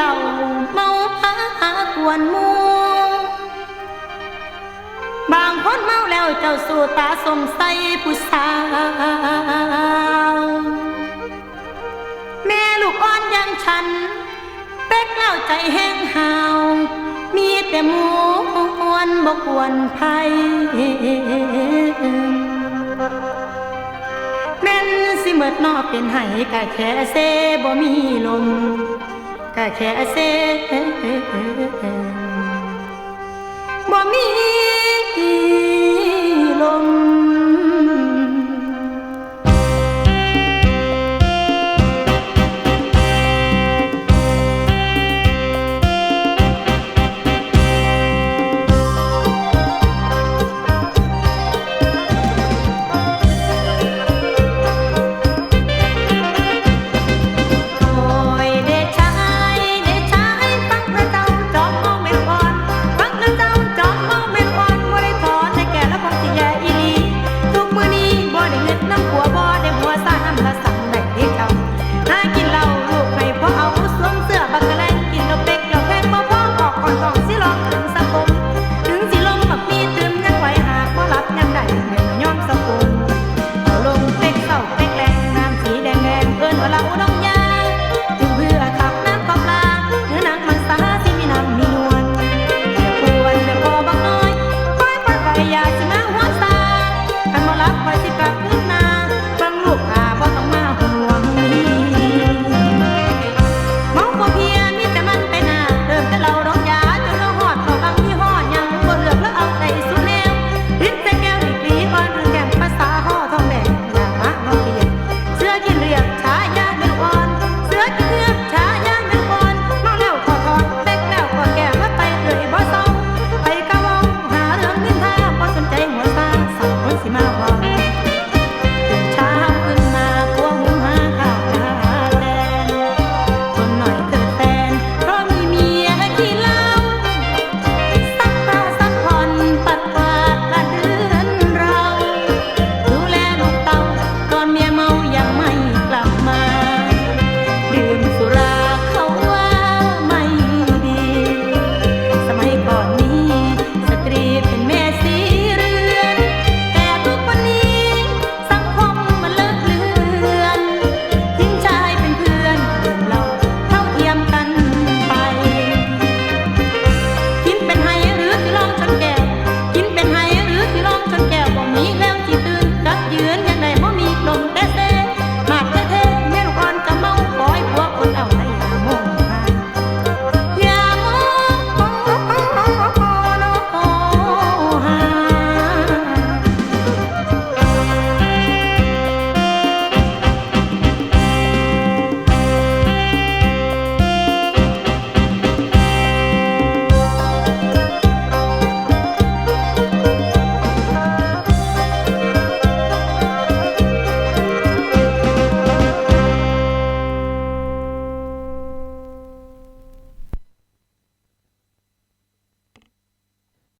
เหล่าเมาหากวนมูบางคนเมาแล้วเจ้าสู่ตาสมใสผู้สาวแม่ลูกอ่อนยังฉัน เป๊กเล่าใจแห้งหาว มีแต่มูอ้วนบกวนภัยแม่นสิเมิดนอกเป็นไห้กะแค่เซบ่มีลม I can't say.